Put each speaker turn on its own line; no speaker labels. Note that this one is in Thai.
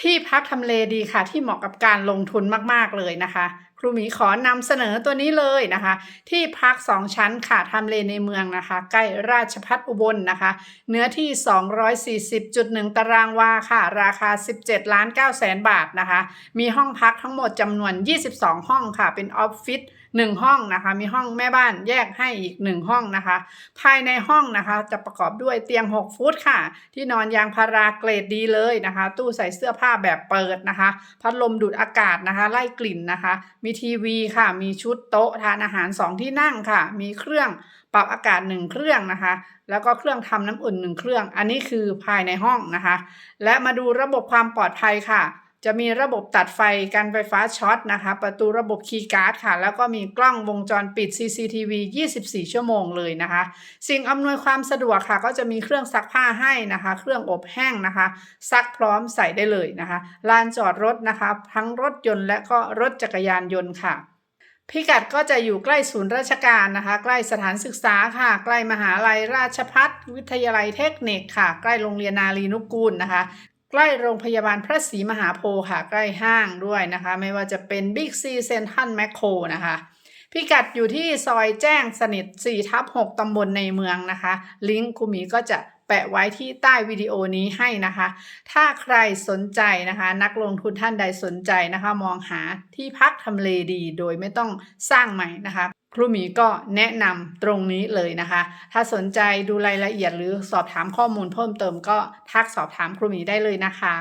ที่พักทำเลดีค่ะ ที่เหมาะกับการลงทุนมาก ๆ เลยนะคะ ครูหมีขอนำเสนอตัวนี้เลยนะคะ ที่พัก 2 ชั้นค่ะทำเลในเมืองนะคะ ใกล้ราชพัฒอุบลนะคะ เนื้อที่ 240.1 ตารางวาค่ะ ราคา 17 ล้าน9แสนบาทนะคะ มีห้องพักทั้งหมดจำนวน 22 ห้องค่ะ เป็นออฟฟิศ1ห้องนะคะ มีห้องแม่บ้านแยกให้อีก1ห้องนะคะ ภายในห้องนะคะจะประกอบด้วยเตียง 6 ฟุตค่ะ ที่นอนยางพาราเกรดดีเลยนะคะ ตู้ใส่เสื้อผ้าแบบเปิดนะคะ พัดลมดูดอากาศนะคะ ไล่กลิ่นนะคะ มีทีวีค่ะ มีชุดโต๊ะทานอาหาร 2 ที่นั่งค่ะ มีเครื่องปรับอากาศ 1 เครื่องนะคะ แล้วก็เครื่องทำน้ำอุ่น 1 เครื่อง อันนี้คือภายในห้องนะคะ และมาดูระบบความปลอดภัยค่ะ จะมีระบบตัดไฟกันไฟฟ้าช็อตนะคะ ประตูระบบคีย์การ์ดค่ะ แล้วก็มีกล้องวงจรปิด CCTV 24 ชั่วโมงเลยนะคะ สิ่งอำนวยความสะดวกค่ะ ก็จะมีเครื่องซักผ้าให้นะคะ เครื่องอบแห้งนะคะ ซักพร้อมใส่ได้เลยนะคะ ลานจอดรถนะคะ ทั้งรถยนต์และก็รถจักรยานยนต์ค่ะพิกัดก็จะอยู่ใกล้ศูนย์ราชการนะคะ ใกล้สถานศึกษาค่ะ ใกล้มหาลัยราชพัฒวิทยาลัยเทคนิคค่ะ ใกล้โรงเรียนนารีนุกูลนะคะ ใกล้โรงพยาบาลพระศรีมหาโพธิ์ค่ะ ใกล้ห้างด้วยนะคะ ไม่ว่าจะเป็นบิ๊กซีเซนทันแมคโครนะคะพิกัดอยู่ที่ซอยแจ้งสนิท4ทับ6ตำบลในเมืองนะคะ ลิงก์ครูหมีก็จะแปะไว้ที่ใต้วิดีโอนี้ให้นะคะ ถ้าใครสนใจนะคะ นักลงทุนท่านใดสนใจนะคะ มองหาที่พักทำเลดีโดยไม่ต้องสร้างใหม่นะคะ ครูหมีก็แนะนำตรงนี้เลยนะคะ ถ้าสนใจดูรายละเอียดหรือสอบถามข้อมูลเพิ่มเติมก็ทักสอบถามครูหมีได้เลยนะคะ